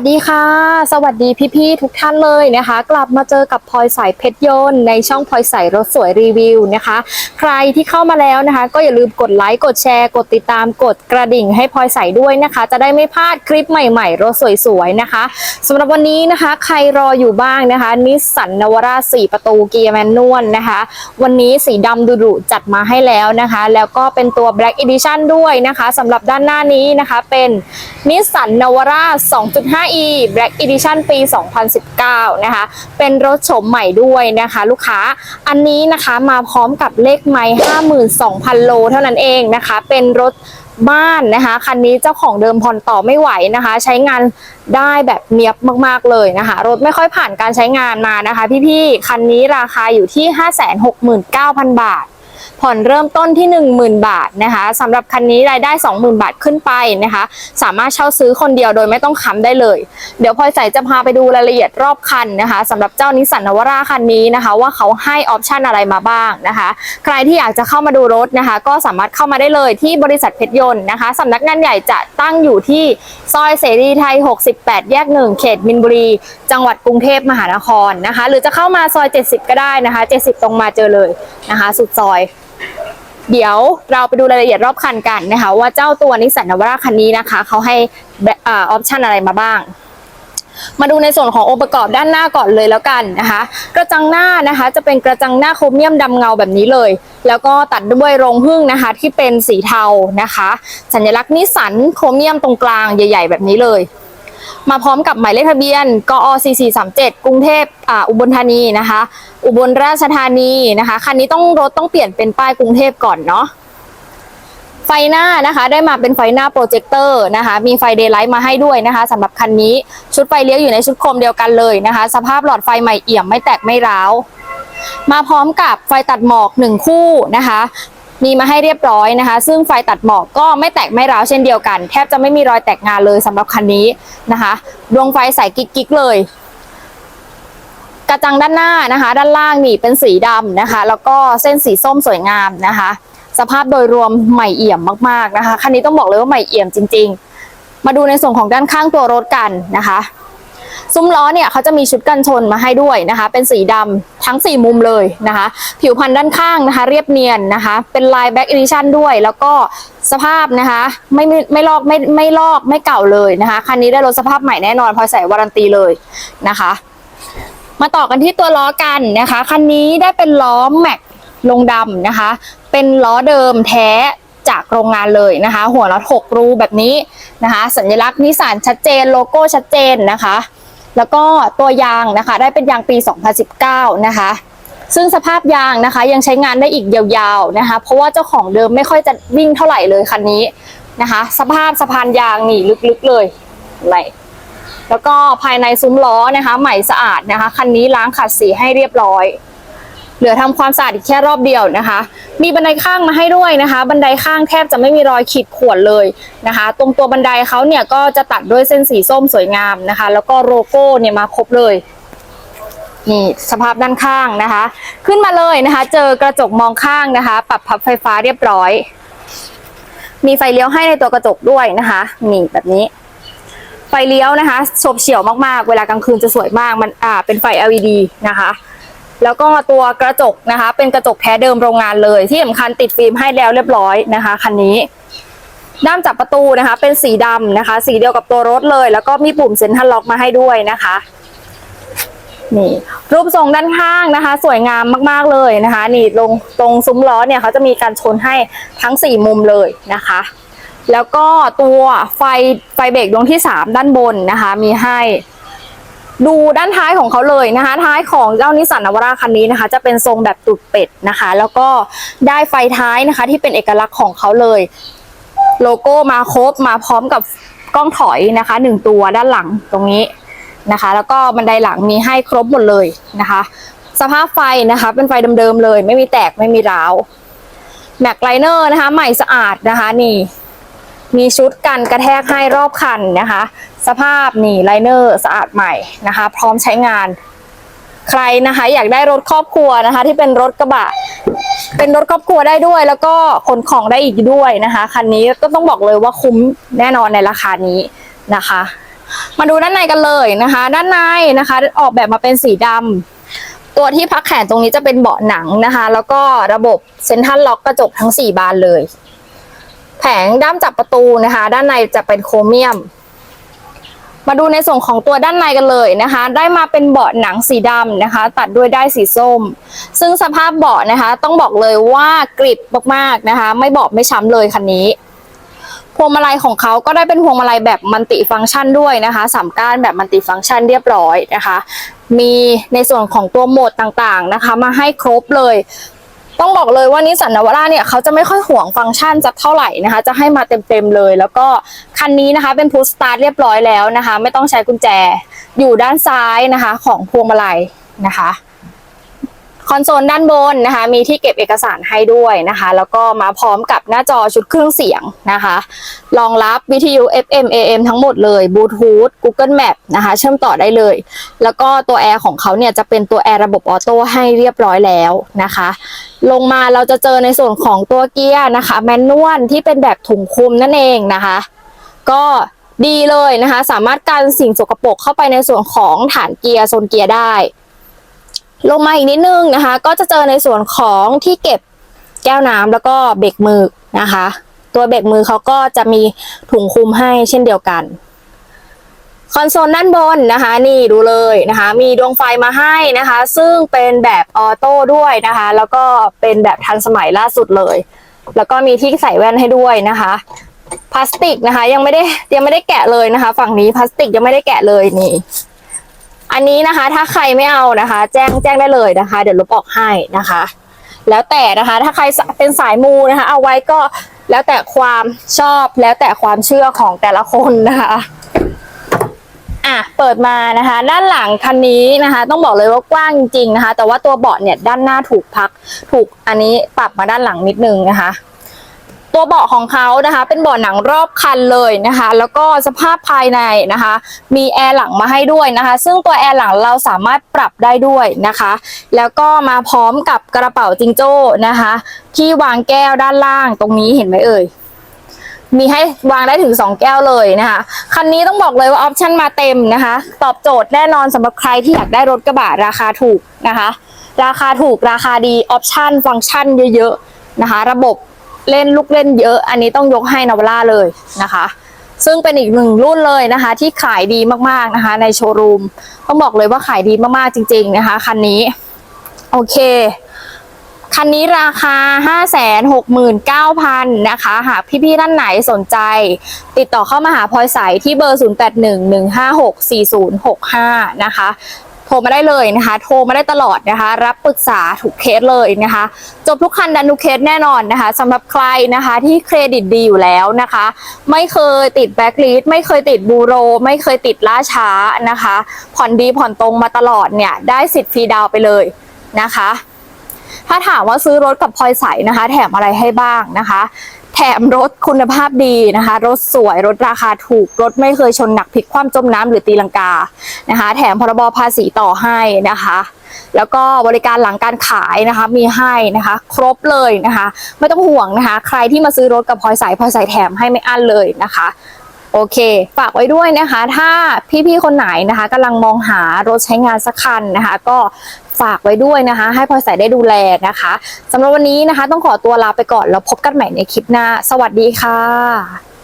วัสดีค่ะ สวัสดีพี่ๆทุกท่านเลยนะคะ กลับมาเจอกับพลอยสายเพชรยนต์ในช่องพลอยสายรถสวยรีวิวนะคะ ใครที่เข้ามาแล้วนะคะ ก็อย่าลืมกดไลค์กดแชร์กดติดตามกดกระดิ่งให้พลอยใสด้วยนะคะ จะได้ไม่พลาดคลิปใหม่ๆ รถสวยๆนะคะสำหรับวันนี้นะคะ ใครรออยู่บ้างนะคะนิสสันนวาร่า4ประตูเกียร์แมนนวลนะคะ วันนี้สีดำดุๆจัดมาให้แล้วนะคะ แล้วก็เป็นตัว Black Edition ด้วยนะคะสำหรับด้านหน้านี้นะคะ เป็นนิสสันนวาร่า 5e Black Edition ปี 2019 นะคะ เป็นรถโฉมใหม่ด้วยนะคะ ลูกค้า อันนี้นะคะมาพร้อมกับเลขไมล์52,000 โลเท่านั้นเองนะคะ เป็นรถบ้านนะคะคันนี้เจ้าของเดิมผ่อนต่อไม่ไหวนะคะ ใช้งานได้แบบเนียบมากๆเลยนะคะ รถไม่ค่อยผ่านการใช้งานมานะคะ พี่ๆคันนี้ราคาอยู่ที่ 569,000 บาท ผ่อนเริ่มต้นที่ 10,000 บาทนะคะสำหรับคันนี้รายได้ 20,000 บาทขึ้นไปนะคะ สามารถเช่าซื้อคนเดียวโดยไม่ต้องค้ำได้เลย เดี๋ยวพลอยใส่จะพาไปดูรายละเอียดรอบคันนะคะสำหรับเจ้านิสสันนวราคันนี้นะคะ ว่าเขาให้ออปชันอะไรมาบ้างนะคะ ใครที่อยากจะเข้ามาดูรถนะคะ ก็สามารถเข้ามาได้เลยที่บริษัทเพชรยนต์นะคะสำนักงานใหญ่จะตั้งอยู่ที่ซอยเสรีไทย 68 แยก 1 เขตมินบุรี จังหวัดกรุงเทพมหานครนะคะ หรือจะเข้ามาซอย 70 ก็ได้นะคะ 70 ตรงมาเจอเลยนะคะ สุดซอย เดี๋ยวเราไปดูรายละเอียดรอบคันกันนะคะ ว่าเจ้าตัวนิสสันนาวาร่าคันนี้นะคะเขาให้ออปชันอะไรมาบ้างมาดูในส่วนขององค์ประกอบด้านหน้าก่อนเลยแล้วกันนะคะ กระจังหน้านะคะจะเป็นกระจังหน้าโครเมียมดำเงาแบบนี้เลย แล้วก็ตัดด้วยโรงพึ่งนะคะที่เป็นสีเทานะคะ สัญลักษณ์นิสสันโครเมียมตรงกลางใหญ่ ๆ แบบนี้เลย มาพร้อมกับหมายเลขทะเบียน กอ 4437 กรุงเทพอ่าอุบลธานีนะคะ อุบลราชธานีนะคะ คันนี้ต้องรถต้องเปลี่ยนเป็นป้ายกรุงเทพก่อนเนาะ ไฟหน้านะคะ ได้มาเป็นไฟหน้าโปรเจคเตอร์นะคะ มีไฟเดย์ไลท์มาให้ด้วยนะคะสำหรับคันนี้ ชุดไฟเลี้ยวอยู่ในชุดโคมเดียวกันเลยนะคะ สภาพหลอดไฟใหม่เอี่ยมไม่แตกไม่ร้าวมาพร้อมกับไฟตัดหมอกหนึ่งคู่นะคะ มีมาให้เรียบร้อยนะคะ ซึ่งไฟตัดหมอกก็ไม่แตกไม่ร้าวเช่นเดียวกัน แทบจะไม่มีรอยแตกงานเลยสำหรับคันนี้นะคะดวงไฟใสกิ๊กๆเลย กระจังด้านหน้านะคะ ด้านล่างนี่เป็นสีดำนะคะ แล้วก็เส้นสีส้มสวยงามนะคะ สภาพโดยรวมใหม่เอี่ยมมากๆนะคะคันนี้ต้องบอกเลยว่าใหม่เอี่ยมจริง ๆ มาดูในส่วนของด้านข้างตัวรถกันนะคะ ซุ้มล้อเนี่ยเขาจะมีชุดกันชนมาให้ด้วยนะคะ เป็นสีดำทั้ง 4 มุมเลยนะคะ ผิวพันธุ์ด้านข้างนะคะ เรียบเนียนนะคะ เป็นลายแบ็กอีดิชั่นด้วย แล้วก็สภาพนะคะไม่ไม่ไม่ลอกไม่ไม่ลอกไม่เก่าเลยนะคะ คันนี้ได้รถสภาพใหม่แน่นอนพอใส่วารันตีเลยนะคะ มาต่อกันที่ตัวล้อกันนะคะ คันนี้ได้เป็นล้อแม็กลงดำนะคะ เป็นล้อเดิมแท้จากโรงงานเลยนะคะ หัวน็อต6รูแบบนี้นะคะ สัญลักษณ์นิสสันชัดเจนโลโก้ชัดเจนนะคะ แล้วก็ตัวยางนะคะ ได้เป็นยางปี 2019 นะคะ ซึ่งสภาพยางนะคะ ยังใช้งานได้อีกยาวๆนะคะ เพราะว่าเจ้าของเดิมไม่ค่อยจะวิ่งเท่าไหร่เลยคันนี้นะคะ สภาพสะพานยางนี่ลึกๆเลยไหนแล้วก็ภายในซุ้มล้อนะคะ ใหม่สะอาดนะคะ คันนี้ล้างขัดสีให้เรียบร้อย เหลือทำความสะอาดอีกแค่รอบเดียวนะคะ มีบันไดข้างมาให้ด้วยนะคะ บันไดข้างแทบจะไม่มีรอยขีดข่วนเลยนะคะ ตรงตัวบันไดเขาเนี่ยก็จะตัดด้วยเส้นสีส้มสวยงามนะคะ แล้วก็โลโก้เนี่ยมาครบเลยนี่สภาพด้านข้างนะคะ ขึ้นมาเลยนะคะ เจอกระจกมองข้างนะคะ ปรับพับไฟฟ้าเรียบร้อย มีไฟเลี้ยวให้ในตัวกระจกด้วยนะคะนี่แบบนี้ ไฟเลี้ยวนะคะโฉบเฉี่ยวมากๆ เวลากลางคืนจะสวยมากมันอ่าเป็นไฟ LED นะคะ แล้วก็ตัวกระจกนะคะ เป็นกระจกแท้เดิมโรงงานเลย ที่สำคัญติดฟิล์มให้แล้วเรียบร้อยนะคะคันนี้ด้ามจับประตูนะคะ เป็นสีดำนะคะ สีเดียวกับตัวรถเลย แล้วก็มีปุ่มเซ็นทรัลล็อกมาให้ด้วยนะคะนี่รูปทรงด้านข้างนะคะ สวยงามมากๆเลยนะคะ นี่ลงตรงซุ้มล้อเนี่ยเขาจะมีการชนให้ทั้ง 4 มุมเลยนะคะ แล้วก็ตัวไฟไฟเบรกดวงที่ 3 ด้านบนนะคะ มีให้ ดูด้านท้ายของเขาเลยนะคะ ท้ายของเจ้านิสสันนวาร่าคันนี้นะคะ จะเป็นทรงแบบตุดเป็ดนะคะ แล้วก็ได้ไฟท้ายนะคะ ที่เป็นเอกลักษณ์ของเขาเลย โลโก้มาครบมาพร้อมกับกล้องถอยนะคะหนึ่งตัวด้านหลังตรงนี้นะคะ แล้วก็บันไดหลังมีให้ครบหมดเลยนะคะ สภาพไฟนะคะ เป็นไฟเดิมๆเลย ไม่มีแตกไม่มีร้าวแม็กไลเนอร์นะคะ ใหม่สะอาดนะคะนี่ มีชุดกันกระแทกให้รอบคันนะคะ สภาพนี่ไลเนอร์สะอาดใหม่นะคะ พร้อมใช้งาน ใครนะคะ อยากได้รถครอบครัวนะคะ ที่เป็นรถกระบะ เป็นรถครอบครัวได้ด้วย แล้วก็ขนของได้อีกด้วยนะคะคันนี้ก็ต้องบอกเลยว่าคุ้มแน่นอนในราคานี้นะคะ มาดูด้านในกันเลยนะคะ ด้านในนะคะ ออกแบบมาเป็นสีดำตัวที่พักแขนตรงนี้จะเป็นเบาะหนังนะคะ แล้วก็ระบบเซ็นทรัลล็อกกระจกทั้ง 4 บานเลย แผงด้ามจับประตูนะคะ ด้านในจะเป็นโครเมียม มาดูในส่วนของตัวด้านในกันเลยนะคะ ได้มาเป็นเบาะหนังสีดำนะคะ ตัดด้วยได้ายสีส้ม ซึ่งสภาพเบาะนะคะ ต้องบอกเลยว่ากริบมากๆนะคะ ไม่บอบไม่ช้ำเลยคันนี้พวงมาลัยของเขาก็ได้เป็นพวงมาลัยแบบมัลติฟังก์ชันด้วยนะคะสามก้านแบบมัลติฟังก์ชันเรียบร้อยนะคะ มีในส่วนของตัวโหมดต่างๆนะคะ มาให้ครบเลย ต้องบอกเลยว่านิสสันนาวาร่าเนี่ยเขาจะไม่ค่อยห่วงฟังก์ชันสักเท่าไหร่นะคะ จะให้มาเต็มๆเลย แล้วก็คันนี้นะคะเป็นพุชสตาร์ทเรียบร้อยแล้วนะคะ ไม่ต้องใช้กุญแจอยู่ด้านซ้ายนะคะ ของพวงมาลัยนะคะ คอนโซลด้านบนนะคะ มีที่เก็บเอกสารให้ด้วยนะคะ แล้วก็มาพร้อมกับหน้าจอชุดเครื่องเสียงนะคะรองรับวิทยุ FM AM ทั้งหมดเลยบลูทูธ Google Map นะคะ เชื่อมต่อได้เลย แล้วก็ตัวแอร์ของเขาเนี่ยจะเป็นตัวแอร์ระบบออโต้ให้เรียบร้อยแล้วนะคะ ลงมาเราจะเจอในส่วนของตัวเกียร์นะคะ แมนนวลที่เป็นแบบถุงคลุมนั่นเองนะคะ ก็ดีเลยนะคะ สามารถกันสิ่งสกปรกเข้าไปในส่วนของฐานเกียร์โซนเกียร์ได้ ลงมาอีกนิดนึงนะคะ ก็จะเจอในส่วนของที่เก็บแก้วน้ำแล้วก็เบรกมือนะคะ ตัวเบรกมือเขาก็จะมีถุงคลุมให้เช่นเดียวกัน คอนโซลด้านบนนะคะ นี่ดูเลยนะคะ มีดวงไฟมาให้นะคะ ซึ่งเป็นแบบออโต้ด้วยนะคะ แล้วก็เป็นแบบทันสมัยล่าสุดเลย แล้วก็มีที่ใส่แว่นให้ด้วยนะคะพลาสติกนะคะ ยังไม่ได้ยังไม่ได้แกะเลยนะคะ ฝั่งนี้พลาสติกยังไม่ได้แกะเลยนี่ อันนี้นะคะ ถ้าใครไม่เอานะคะ แจ้งแจ้งได้เลยนะคะ เดี๋ยวลบออกให้นะคะ แล้วแต่นะคะ ถ้าใครเป็นสายมูนะคะ เอาไว้ก็แล้วแต่ความชอบแล้วแต่ความเชื่อของแต่ละคนนะคะอะเปิดมานะคะ ด้านหลังคันนี้นะคะ ต้องบอกเลยว่ากว้างจริงๆนะคะ แต่ว่าตัวเบาะเนี่ยด้านหน้าถูกพัก ถูกอันนี้ปรับมาด้านหลังนิดนึงนะคะ ตัวเบาะของเขานะคะ เป็นเบาะหนังรอบคันเลยนะคะ แล้วก็สภาพภายในนะคะ มีแอร์หลังมาให้ด้วยนะคะ ซึ่งตัวแอร์หลังเราสามารถปรับได้ด้วยนะคะ แล้วก็มาพร้อมกับกระเป๋าจิงโจ้นะคะ ที่วางแก้วด้านล่างตรงนี้เห็นไหมเอ่ยมีให้วางได้ถึง 2 แก้วเลยนะคะ คันนี้ต้องบอกเลยว่าออปชั่นมาเต็มนะคะ ตอบโจทย์แน่นอนสำหรับใครที่อยากได้รถกระบะราคาถูกนะคะ ราคาถูกราคาดีออปชั่นฟังก์ชันเยอะๆนะคะ ระบบ เล่นลูกเล่นเยอะ อันนี้ต้องยกให้นาวาร่าเลยนะคะ ซึ่งเป็นอีกหนึ่งรุ่นเลยนะคะ ที่ขายดีมากๆนะคะ ในโชว์รูมต้องบอกเลยว่าขายดีมากๆจริง ๆนะคะคันนี้ โอเค คันนี้ราคา 569,000นะคะ หากพี่ๆท่านไหนสนใจ ติดต่อเข้ามาหาพลอยใสที่เบอร์ 0811564065 นะคะ โทรมาได้เลยนะคะ โทรมาได้ตลอดนะคะ รับปรึกษาถูกเคสเลยนะคะ จบทุกคันดันทุกเคสแน่นอนนะคะสำหรับใครนะคะที่เครดิตดีอยู่แล้วนะคะ ไม่เคยติดแบ็กลิสไม่เคยติดบูโร ไม่เคยติดล่าช้านะคะ ผ่อนดีผ่อนตรงมาตลอดเนี่ย ได้สิทธิ์ฟรีดาวไปเลยนะคะ ถ้าถามว่าซื้อรถกับพลอยใสนะคะ แถมอะไรให้บ้างนะคะ แถมรถคุณภาพดีนะคะ รถสวย รถราคาถูก รถไม่เคยชนหนักพลิกคว่ำจมน้ำหรือตีลังกานะคะ แถมพรบภาษีต่อให้นะคะ แล้วก็บริการหลังการขายนะคะ มีให้นะคะ ครบเลยนะคะ ไม่ต้องห่วงนะคะ ใครที่มาซื้อรถกับพลอยใสพลอยใสแถมให้ไม่อั้นเลยนะคะ โอเค ฝากไว้ด้วยนะคะ ถ้าพี่ๆคนไหนนะคะกำลังมองหารถใช้งานสักคันนะคะ ก็ฝากไว้ด้วยนะคะ ให้พลอยใส่ได้ดูแลนะคะสำหรับวันนี้นะคะ ต้องขอตัวลาไปก่อนแล้วพบกันใหม่ในคลิปหน้า สวัสดีค่ะ